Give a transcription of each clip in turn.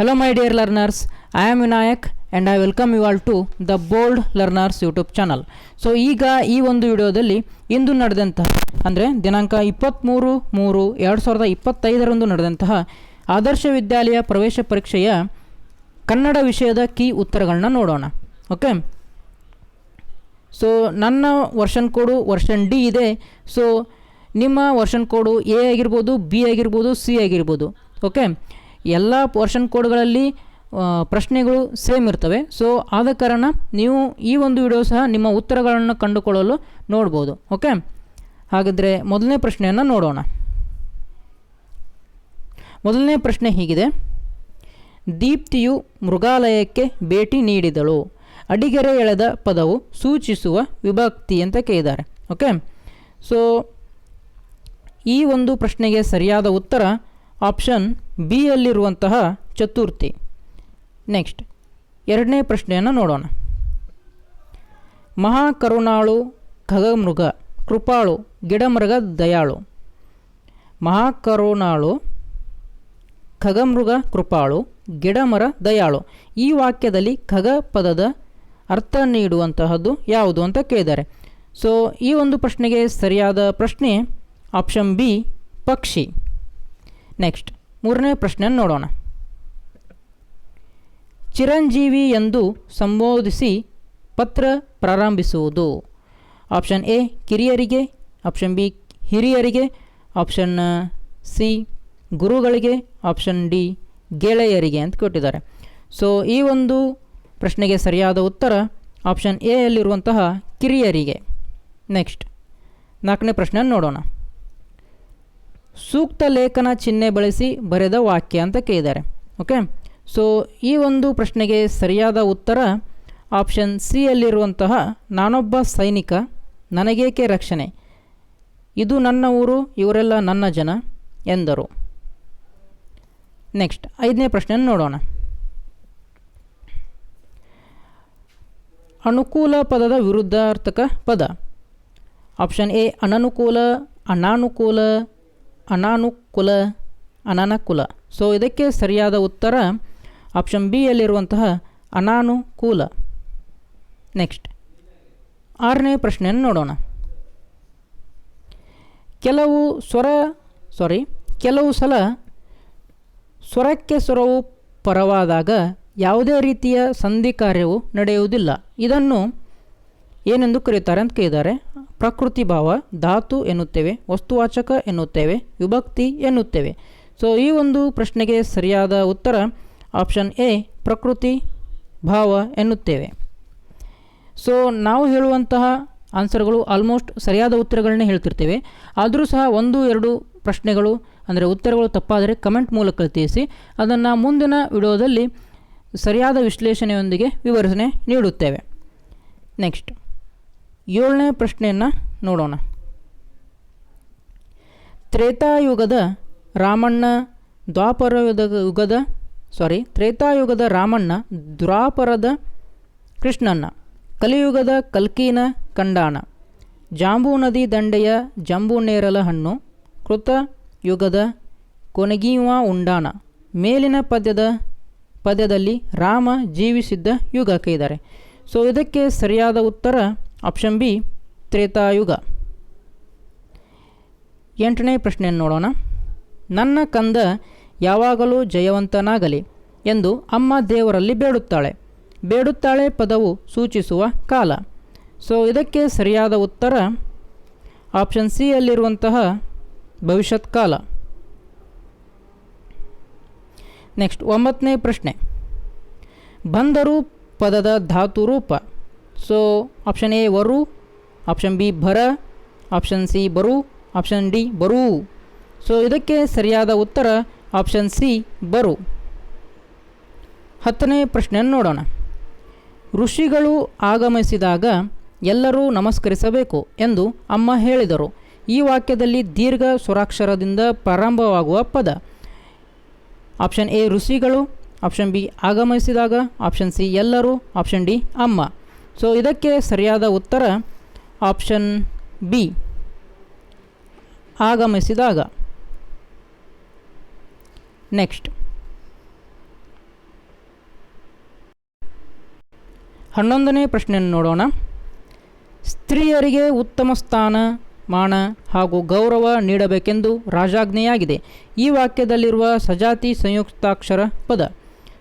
Hello my dear learners, I am Vinayak and I welcome you all to the bold Learners YouTube channel so ಈಗ ಈ ಒಂದು ವಿಡಿಯೋದಲ್ಲಿ ಇಂದು ನಡೆದಂತಹ ಅಂದರೆ ದಿನಾಂಕ ಇಪ್ಪತ್ತ್ಮೂರು ಮೂರು ಎರಡು ಸಾವಿರದ ಇಪ್ಪತ್ತೈದರಂದು ನಡೆದಂತಹ ಆದರ್ಶ ವಿದ್ಯಾಲಯ ಪ್ರವೇಶ ಪರೀಕ್ಷೆಯ ಕನ್ನಡ ವಿಷಯದ ಕೀ ಉತ್ತರಗಳನ್ನ ನೋಡೋಣ. ಓಕೆ ಸೊ ನನ್ನ ವರ್ಷನ್ ಕೋಡು ವರ್ಷನ್ ಡಿ ಇದೆ. ಸೊ ನಿಮ್ಮ ವರ್ಷನ್ ಕೋಡು ಎ ಆಗಿರ್ಬೋದು ಬಿ ಆಗಿರ್ಬೋದು ಸಿ ಆಗಿರ್ಬೋದು. ಓಕೆ ಎಲ್ಲ ಪೋರ್ಷನ್ ಕೋಡ್ಗಳಲ್ಲಿ ಪ್ರಶ್ನೆಗಳು ಸೇಮ್ ಇರ್ತವೆ. ಸೊ ಆದ ಕಾರಣ ನೀವು ಈ ಒಂದು ವಿಡಿಯೋ ಸಹ ನಿಮ್ಮ ಉತ್ತರಗಳನ್ನು ಕಂಡುಕೊಳ್ಳಲು ನೋಡ್ಬೋದು. ಓಕೆ ಹಾಗಾದರೆ ಮೊದಲನೇ ಪ್ರಶ್ನೆಯನ್ನು ನೋಡೋಣ. ಮೊದಲನೇ ಪ್ರಶ್ನೆ ಹೀಗಿದೆ. ದೀಪ್ತಿಯು ಮೃಗಾಲಯಕ್ಕೆ ಭೇಟಿ ನೀಡಿದಳು. ಅಡಿಗೆರೆ ಎಳೆದ ಪದವು ಸೂಚಿಸುವ ವಿಭಕ್ತಿ ಅಂತ ಕೇಳಿದ್ದಾರೆ. ಓಕೆ ಸೊ ಈ ಒಂದು ಪ್ರಶ್ನೆಗೆ ಸರಿಯಾದ ಉತ್ತರ ಆಪ್ಷನ್ ಬಿ ಯಲ್ಲಿರುವಂತಹ ಚತುರ್ಥಿ. ನೆಕ್ಸ್ಟ್, ಎರಡನೇ ಪ್ರಶ್ನೆಯನ್ನು ನೋಡೋಣ. ಮಹಾಕರುಣಾಳು ಖಗಮೃಗ ಕೃಪಾಳು, ಗಿಡಮೃಗ, ದಯಾಳು. ಮಹಾಕರುಣಾಳು ಖಗಮೃಗ ಕೃಪಾಳು, ಗಿಡಮರ, ದಯಾಳು. ಈ ವಾಕ್ಯದಲ್ಲಿ ಖಗ ಪದದ ಅರ್ಥ ನೀಡುವಂತಹದ್ದು ಯಾವುದು ಅಂತ ಕೇಳಿದ್ದಾರೆ. ಸೊ ಈ ಒಂದು ಪ್ರಶ್ನೆಗೆ ಸರಿಯಾದ ಪ್ರಶ್ನೆ ಆಪ್ಷನ್ ಬಿ, ಪಕ್ಷಿ. ನೆಕ್ಸ್ಟ್ ಮೂರನೇ ಪ್ರಶ್ನೆ ನೋಡೋಣ. ಚಿರಂಜೀವಿ ಎಂದು ಸಂಬೋಧಿಸಿ ಪತ್ರ ಪ್ರಾರಂಭಿಸುವುದು. ಆಪ್ಷನ್ ಎ ಕಿರಿಯರಿಗೆ. ಆಪ್ಷನ್ ಬಿ ಹಿರಿಯರಿಗೆ. ಆಪ್ಷನ್ ಸಿ ಗುರುಗಳಿಗೆ. ಆಪ್ಷನ್ ಡಿ ಗೆಳೆಯರಿಗೆ ಅಂತ ಕೊಟ್ಟಿದ್ದಾರೆ. ಸೊ ಈ ಒಂದು ಪ್ರಶ್ನೆಗೆ ಸರಿಯಾದ ಉತ್ತರ ಆಪ್ಷನ್ ಎ ಕಿರಿಯರಿಗೆ. ನೆಕ್ಸ್ಟ್ ನಾಲ್ಕನೇ ಪ್ರಶ್ನೆಯನ್ನು ನೋಡೋಣ. ಸೂಕ್ತ ಲೇಖನ ಚಿಹ್ನೆ ಬಳಸಿ ಬರೆದ ವಾಕ್ಯ ಅಂತ ಕೇಳಿದ್ದಾರೆ. ಓಕೆ ಸೊ ಈ ಒಂದು ಪ್ರಶ್ನೆಗೆ ಸರಿಯಾದ ಉತ್ತರ ಆಪ್ಷನ್ ಸಿ ಯಲ್ಲಿರುವಂತಹ ನಾನೊಬ್ಬ ಸೈನಿಕ ನನಗೇಕೆ ರಕ್ಷಣೆ? ಇದು ನನ್ನ ಊರು, ಇವರೆಲ್ಲ ನನ್ನ ಜನ ಎಂದರು. ನೆಕ್ಸ್ಟ್ ಐದನೇ ಪ್ರಶ್ನೆಯನ್ನು ನೋಡೋಣ. ಅನುಕೂಲ ಪದದ ವಿರುದ್ಧಾರ್ಥಕ ಪದ. ಆಪ್ಷನ್ ಎ ಅನನುಕೂಲ, ಅನಾನುಕೂಲ ಅನಾನುಕೂಲ ಅನಾನುಕೂಲ. ಸೊ ಇದಕ್ಕೆ ಸರಿಯಾದ ಉತ್ತರ ಆಪ್ಷನ್ ಬಿ ಯಲ್ಲಿರುವಂತಹ ಅನಾನುಕೂಲ. ನೆಕ್ಸ್ಟ್ ಆರನೇ ಪ್ರಶ್ನೆಯನ್ನು ನೋಡೋಣ. ಕೆಲವು ಸ್ವರ ಸಾರಿ ಕೆಲವು ಸಲ ಸ್ವರಕ್ಕೆ ಸ್ವರವು ಪರವಾದಾಗ ಯಾವುದೇ ರೀತಿಯ ಸಂಧಿ ಕಾರ್ಯವು ನಡೆಯುವುದಿಲ್ಲ. ಇದನ್ನು ಏನೆಂದು ಕರೆಯುತ್ತಾರೆ ಅಂತ ಕೇಳಿದ್ದಾರೆ. ಪ್ರಕೃತಿ ಭಾವ, ಧಾತು ಎನ್ನುತ್ತೇವೆ, ವಸ್ತುವಾಚಕ ಎನ್ನುತ್ತೇವೆ, ವಿಭಕ್ತಿ ಎನ್ನುತ್ತೇವೆ. ಸೊ ಈ ಒಂದು ಪ್ರಶ್ನೆಗೆ ಸರಿಯಾದ ಉತ್ತರ ಆಪ್ಷನ್ ಎ ಪ್ರಕೃತಿ ಭಾವ ಎನ್ನುತ್ತೇವೆ. ಸೊ ನಾವು ಹೇಳುವಂತಹ ಆನ್ಸರ್ಗಳು ಆಲ್ಮೋಸ್ಟ್ ಸರಿಯಾದ ಉತ್ತರಗಳನ್ನೇ ಹೇಳ್ತಿರ್ತೇವೆ. ಆದರೂ ಸಹ ಒಂದು, ಎರಡು ಪ್ರಶ್ನೆಗಳು, ಅಂದರೆ ಉತ್ತರಗಳು ತಪ್ಪಾದರೆ ಕಮೆಂಟ್ ಮೂಲಕ ತಿಳಿಸಿ. ಅದನ್ನು ಮುಂದಿನ ವಿಡಿಯೋದಲ್ಲಿ ಸರಿಯಾದ ವಿಶ್ಲೇಷಣೆಯೊಂದಿಗೆ ವಿವರಣೆ ನೀಡುತ್ತೇವೆ. ನೆಕ್ಸ್ಟ್ ಏಳನೇ ಪ್ರಶ್ನೆಯನ್ನು ನೋಡೋಣ. ತ್ರೇತಾಯುಗದ ರಾಮಣ್ಣ ದ್ವಾಪರ ಯುಗದ ಸಾರಿ ತ್ರೇತಾಯುಗದ ರಾಮಣ್ಣ ದ್ವಾಪರದ ಕೃಷ್ಣಣ್ಣ, ಕಲಿಯುಗದ ಕಲ್ಕೀನ ಕಂಡಾಣ ಜಾಂಬೂ ನದಿ ದಂಡೆಯ ಜಂಬೂ ನೇರಲ ಹಣ್ಣು ಕೃತ ಯುಗದ ಕೊನೆಗೀವ ಉಂಡಾಣ ಮೇಲಿನ ಪದ್ಯದ ಪದ್ಯದಲ್ಲಿ ರಾಮ ಜೀವಿಸಿದ್ದ ಯುಗಕ್ಕೆ ಇದ್ದಾರೆ ಸೊ ಇದಕ್ಕೆ ಸರಿಯಾದ ಉತ್ತರ ಆಪ್ಷನ್ ಬಿ ತ್ರೇತಾಯುಗ ಎಂಟನೇ ಪ್ರಶ್ನೆಯನ್ನು ನೋಡೋಣ. ನನ್ನ ಕಂದ ಯಾವಾಗಲೂ ಜಯವಂತನಾಗಲಿ ಎಂದು ಅಮ್ಮ ದೇವರಲ್ಲಿ ಬೇಡುತ್ತಾಳೆ. ಬೇಡುತ್ತಾಳೆ ಪದವು ಸೂಚಿಸುವ ಕಾಲ. ಸೊ ಇದಕ್ಕೆ ಸರಿಯಾದ ಉತ್ತರ ಆಪ್ಷನ್ ಸಿ ಯಲ್ಲಿರುವಂತಹ ಭವಿಷ್ಯತ್ ಕಾಲ. ನೆಕ್ಸ್ಟ್ ಒಂಬತ್ತನೇ ಪ್ರಶ್ನೆ. ಬಂದರು ಪದದ ಧಾತು ರೂಪ. ಸೊ ಆಪ್ಷನ್ ಎ ವರು ಆಪ್ಷನ್ ಬಿ ಭರ ಆಪ್ಷನ್ ಸಿ ಬರು ಆಪ್ಷನ್ ಡಿ ಬರು ಸೊ ಇದಕ್ಕೆ ಸರಿಯಾದ ಉತ್ತರ ಆಪ್ಷನ್ ಸಿ ಬರು ಹತ್ತನೇ ಪ್ರಶ್ನೆಯನ್ನು ನೋಡೋಣ. ಋಷಿಗಳು ಆಗಮಿಸಿದಾಗ ಎಲ್ಲರೂ ನಮಸ್ಕರಿಸಬೇಕು ಎಂದು ಅಮ್ಮ ಹೇಳಿದರು. ಈ ವಾಕ್ಯದಲ್ಲಿ ದೀರ್ಘ ಸ್ವರಾಕ್ಷರದಿಂದ ಪ್ರಾರಂಭವಾಗುವ ಪದ. ಆಪ್ಷನ್ ಎ ಋಷಿಗಳು. ಆಪ್ಷನ್ ಬಿ ಆಗಮಿಸಿದಾಗ. ಆಪ್ಷನ್ ಸಿ ಎಲ್ಲರೂ. ಆಪ್ಷನ್ ಡಿ ಅಮ್ಮ. ಸೊ ಇದಕ್ಕೆ ಸರಿಯಾದ ಉತ್ತರ ಆಪ್ಷನ್ ಬಿ ಆಗಮಿಸಿದಾಗ. ನೆಕ್ಸ್ಟ್ ಹನ್ನೊಂದನೇ ಪ್ರಶ್ನೆಯನ್ನು ನೋಡೋಣ. ಸ್ತ್ರೀಯರಿಗೆ ಉತ್ತಮ ಸ್ಥಾನ, ಮಾನ ಹಾಗೂ ಗೌರವ ನೀಡಬೇಕೆಂದು ರಾಜಾಜ್ಞೆಯಾಗಿದೆ. ಈ ವಾಕ್ಯದಲ್ಲಿರುವ ಸಜಾತಿ ಸಂಯುಕ್ತಾಕ್ಷರ ಪದ.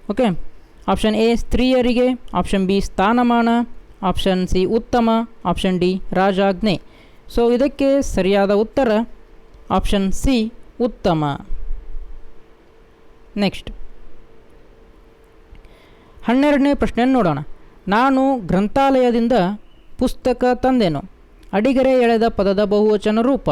ಓಕೆ ಆಪ್ಷನ್ ಎ ಸ್ತ್ರೀಯರಿಗೆ. ಆಪ್ಷನ್ ಬಿ ಸ್ಥಾನಮಾನ. ಆಪ್ಷನ್ ಸಿ ಉತ್ತಮ, ಆಪ್ಷನ್ ಡಿ ರಾಜಾಜ್ಞೆ. ಸೊ ಇದಕ್ಕೆ ಸರಿಯಾದ ಉತ್ತರ ಆಪ್ಷನ್ ಸಿ ಉತ್ತಮ. ನೆಕ್ಸ್ಟ್ ಹನ್ನೆರಡನೇ ಪ್ರಶ್ನೆಯನ್ನು ನೋಡೋಣ. ನಾನು ಗ್ರಂಥಾಲಯದಿಂದ ಪುಸ್ತಕ ತಂದೆನು. ಅಡಿಗರೆ ಎಳೆದ ಪದದ ಬಹುವಚನ ರೂಪ.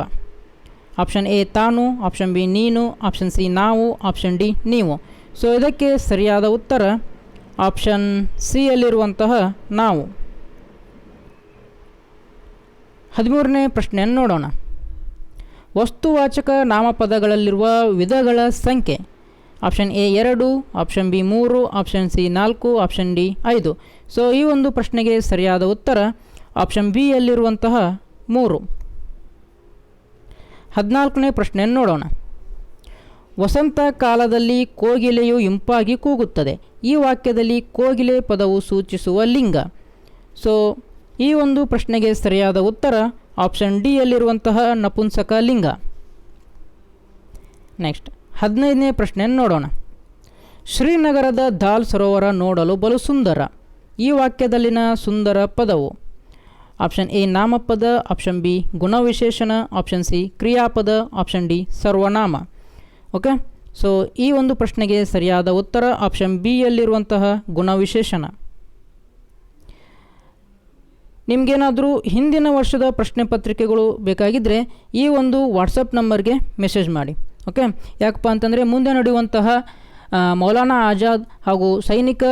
ಆಪ್ಷನ್ ಎ ತಾನು, ಆಪ್ಷನ್ ಬಿ ನೀನು, ಆಪ್ಷನ್ ಸಿ ನಾವು, ಆಪ್ಷನ್ ಡಿ ನೀವು. ಸೊ ಇದಕ್ಕೆ ಸರಿಯಾದ ಉತ್ತರ ಆಪ್ಷನ್ ಸಿಯಲ್ಲಿರುವಂತಹ ನಾವು. ಹದಿಮೂರನೇ ಪ್ರಶ್ನೆಯನ್ನು ನೋಡೋಣ. ವಸ್ತುವಾಚಕ ನಾಮಪದಗಳಲ್ಲಿರುವ ವಿಧಗಳ ಸಂಖ್ಯೆ. ಆಪ್ಷನ್ ಎ ಎರಡು, ಆಪ್ಷನ್ ಬಿ ಮೂರು, ಆಪ್ಷನ್ ಸಿ ನಾಲ್ಕು, ಆಪ್ಷನ್ ಡಿ ಐದು. ಸೊ ಈ ಒಂದು ಪ್ರಶ್ನೆಗೆ ಸರಿಯಾದ ಉತ್ತರ ಆಪ್ಷನ್ ಬಿ ಯಲ್ಲಿರುವಂತಹ ಮೂರು. ಹದಿನಾಲ್ಕನೇ ಪ್ರಶ್ನೆಯನ್ನು ನೋಡೋಣ. ವಸಂತ ಕಾಲದಲ್ಲಿ ಕೋಗಿಲೆಯು ಇಂಪಾಗಿ ಕೂಗುತ್ತದೆ. ಈ ವಾಕ್ಯದಲ್ಲಿ ಕೋಗಿಲೆ ಪದವು ಸೂಚಿಸುವ ಲಿಂಗ. ಸೊ ಈ ಒಂದು ಪ್ರಶ್ನೆಗೆ ಸರಿಯಾದ ಉತ್ತರ ಆಪ್ಷನ್ ಡಿ ಯಲ್ಲಿರುವಂತಹ ನಪುಂಸಕ ಲಿಂಗ. ನೆಕ್ಸ್ಟ್, ಹದಿನೈದನೇ ಪ್ರಶ್ನೆಯನ್ನು ನೋಡೋಣ. ಶ್ರೀನಗರದ ದಾಲ್ ಸರೋವರ ನೋಡಲು ಬಲು ಸುಂದರ. ಈ ವಾಕ್ಯದಲ್ಲಿನ ಸುಂದರ ಪದವು. ಆಪ್ಷನ್ ಎ, ನಾಮಪದ. ಆಪ್ಷನ್ ಬಿ, ಗುಣವಿಶೇಷಣ. ಆಪ್ಷನ್ ಸಿ, ಕ್ರಿಯಾಪದ. ಆಪ್ಷನ್ ಡಿ, ಸರ್ವನಾಮ. ಓಕೆ? ಸೊ, ಈ ಒಂದು ಪ್ರಶ್ನೆಗೆ ಸರಿಯಾದ ಉತ್ತರ ಆಪ್ಷನ್ ಬಿ ಯಲ್ಲಿರುವಂತಹ ಗುಣವಿಶೇಷಣ. ನಿಮಗೇನಾದರೂ ಹಿಂದಿನ ವರ್ಷದ ಪ್ರಶ್ನೆ ಪತ್ರಿಕೆಗಳು ಬೇಕಾಗಿದ್ದರೆ ಈ ಒಂದು ವಾಟ್ಸಪ್ ನಂಬರ್ಗೆ ಮೆಸೇಜ್ ಮಾಡಿ ಓಕೆ ಯಾಕಪ್ಪ ಅಂತಂದರೆ ಮುಂದೆ ನಡೆಯುವಂತಹ ಮೌಲಾನಾ ಆಜಾದ್ ಹಾಗೂ ಸೈನಿಕ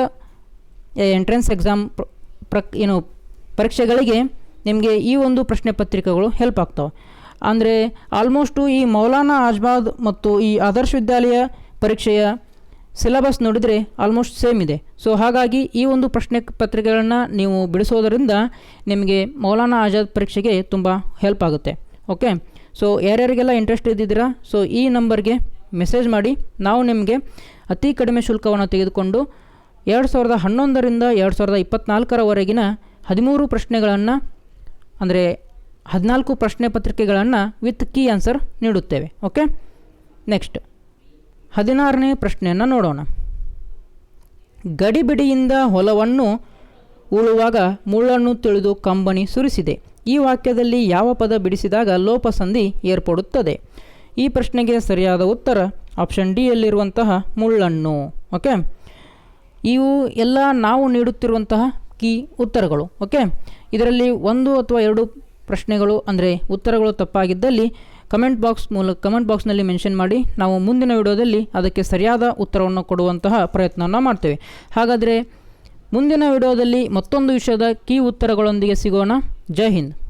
ಎಂಟ್ರೆನ್ಸ್ ಎಕ್ಸಾಮ್ ಪ್ರಕ್, ಏನು ಪರೀಕ್ಷೆಗಳಿಗೆ ನಿಮಗೆ ಈ ಒಂದು ಪ್ರಶ್ನೆ ಪತ್ರಿಕೆಗಳು ಹೆಲ್ಪ್ ಆಗ್ತವೆ. ಅಂದರೆ ಆಲ್ಮೋಸ್ಟು ಈ ಮೌಲಾನಾ ಆಜಾದ್ ಮತ್ತು ಈ ಆದರ್ಶ ವಿದ್ಯಾಲಯ ಪರೀಕ್ಷೆಯ ಸಿಲೆಬಸ್ ನೋಡಿದರೆ ಆಲ್ಮೋಸ್ಟ್ ಸೇಮ್ ಇದೆ. ಸೊ ಹಾಗಾಗಿ ಈ ಒಂದು ಪ್ರಶ್ನೆ ಪತ್ರಿಕೆಗಳನ್ನು ನೀವು ಬಿಡಿಸೋದರಿಂದ ನಿಮಗೆ ಮೌಲಾನಾ ಆಜಾದ್ ಪರೀಕ್ಷೆಗೆ ತುಂಬ ಹೆಲ್ಪ್ ಆಗುತ್ತೆ. ಓಕೆ ಸೊ ಯಾರ್ಯಾರಿಗೆಲ್ಲ ಇಂಟ್ರೆಸ್ಟ್ ಇದ್ದಿದ್ದೀರಾ? ಸೊ ಈ ನಂಬರ್ಗೆ ಮೆಸೇಜ್ ಮಾಡಿ. ನಾವು ನಿಮಗೆ ಅತಿ ಕಡಿಮೆ ಶುಲ್ಕವನ್ನು ತೆಗೆದುಕೊಂಡು ಎರಡು ಸಾವಿರದ ಹನ್ನೊಂದರಿಂದ ಎರಡು ಸಾವಿರದ ಇಪ್ಪತ್ತ್ನಾಲ್ಕರವರೆಗಿನ ಹದಿಮೂರು ಪ್ರಶ್ನೆಗಳನ್ನು, ಅಂದರೆ ಹದಿನಾಲ್ಕು ಪ್ರಶ್ನೆ ಪತ್ರಿಕೆಗಳನ್ನು ವಿತ್ ಕೀ ಆನ್ಸರ್ ನೀಡುತ್ತೇವೆ. ಓಕೆ ನೆಕ್ಸ್ಟ್ ಹದಿನಾರನೇ ಪ್ರಶ್ನೆಯನ್ನು ನೋಡೋಣ. ಗಡಿಬಿಡಿಯಿಂದ ಹೊಲವನ್ನು ಉಳುವಾಗ ಮುಳ್ಳನ್ನು ತಿಳಿದು ಕಂಬನಿ ಸುರಿಸಿದೆ. ಈ ವಾಕ್ಯದಲ್ಲಿ ಯಾವ ಪದ ಬಿಡಿಸಿದಾಗ ಲೋಪಸಂಧಿ ಏರ್ಪಡುತ್ತದೆ? ಈ ಪ್ರಶ್ನೆಗೆ ಸರಿಯಾದ ಉತ್ತರ ಆಪ್ಷನ್ ಡಿಯಲ್ಲಿರುವಂತಹ ಮುಳ್ಳನ್ನು, ಓಕೆ? ಇವು ಎಲ್ಲ ನಾವು ನೀಡುತ್ತಿರುವಂತಹ ಕೀ ಉತ್ತರಗಳು, ಓಕೆ? ಇದರಲ್ಲಿ ಒಂದು ಅಥವಾ ಎರಡು ಪ್ರಶ್ನೆಗಳು, ಅಂದರೆ ಉತ್ತರಗಳು ತಪ್ಪಾಗಿದ್ದಲ್ಲಿ ಕಮೆಂಟ್ ಬಾಕ್ಸ್ ಮೂಲಕ ಕಮೆಂಟ್ ಬಾಕ್ಸ್ನಲ್ಲಿ ಮೆನ್ಷನ್ ಮಾಡಿ, ನಾವು ಮುಂದಿನ ವಿಡಿಯೋದಲ್ಲಿ ಅದಕ್ಕೆ ಸರಿಯಾದ ಉತ್ತರವನ್ನು ಕೊಡುವಂತಹ ಪ್ರಯತ್ನವನ್ನು ಮಾಡ್ತೇವೆ. ಹಾಗಾದರೆ, ಮುಂದಿನ ವಿಡಿಯೋದಲ್ಲಿ ಮತ್ತೊಂದು ವಿಷಯದ ಕೀ ಉತ್ತರಗಳೊಂದಿಗೆ ಸಿಗೋಣ. ಜೈ ಹಿಂದ್.